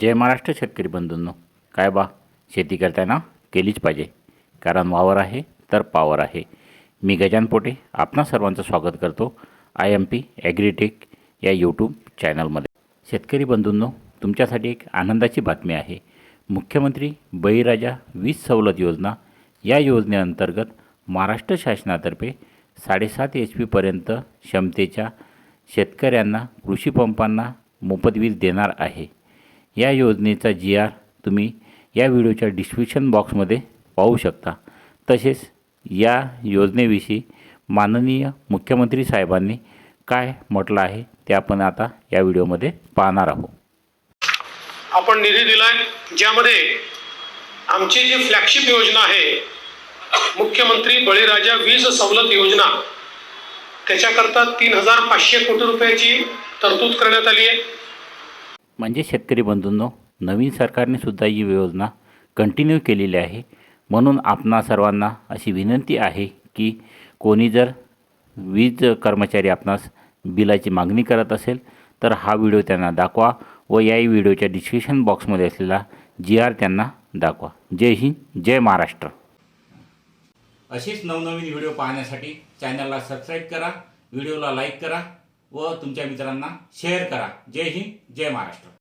जय महाराष्ट्र शेतकरी बंधूंनो. काय बा शेती करताना केलीच पाहिजे. कारण वावर आहे तर पावर आहे. मी गजान पोटे आपणा सर्वांचं स्वागत करतो. आय एम पी ॲग्रीटेक या यूट्यूब चॅनलमध्ये. शेतकरी बंधूंनो तुमच्यासाठी एक आनंदाची बातमी आहे. मुख्यमंत्री बळीराजा वीज सवलत योजना या योजनेअंतर्गत महाराष्ट्र शासनातर्फे साडेसात एच पीपर्यंत क्षमतेच्या शेतकऱ्यांना कृषी पंपांना मोफत वीज देणार आहे. या योजनेचा जी आर तुम्ही या व्हिडिओच्या डिस्क्रिप्शन बॉक्समध्ये पाहू शकता. तसेच या योजनेविषयी माननीय मुख्यमंत्री साहेबांनी काय म्हटलं आहे ते आपण आता या व्हिडिओमध्ये पाहणार आहोत. आपण निधी दिलाय ज्यामध्ये आमची जी फ्लॅगशिप योजना आहे मुख्यमंत्री बळीराजा वीज सवलत योजना त्याच्याकरता तीन हजार पाचशे कोटी रुपयाची तरतूद करण्यात आली आहे. म्हणजे शेतकरी बंधूंनो नवीन सरकारने सुद्धा ही योजना कंटिन्यू केलेली आहे. म्हणून आपणा सर्वांना अशी विनंती आहे की कोणी जर वीज कर्मचारी आपणास बिलाची मागणी करत असेल तर हा व्हिडिओ त्यांना दाखवा व याही व्हिडिओच्या डिस्क्रिप्शन बॉक्समध्ये असलेला जी आर त्यांना दाखवा. जय हिंद जय महाराष्ट्र. अशीच नवनवीन व्हिडिओ पाहण्यासाठी चॅनलला सबस्क्राईब करा व्हिडिओला लाईक करा. व तुमच्या मित्रांना शेअर करा. जय हिंद जय महाराष्ट्र.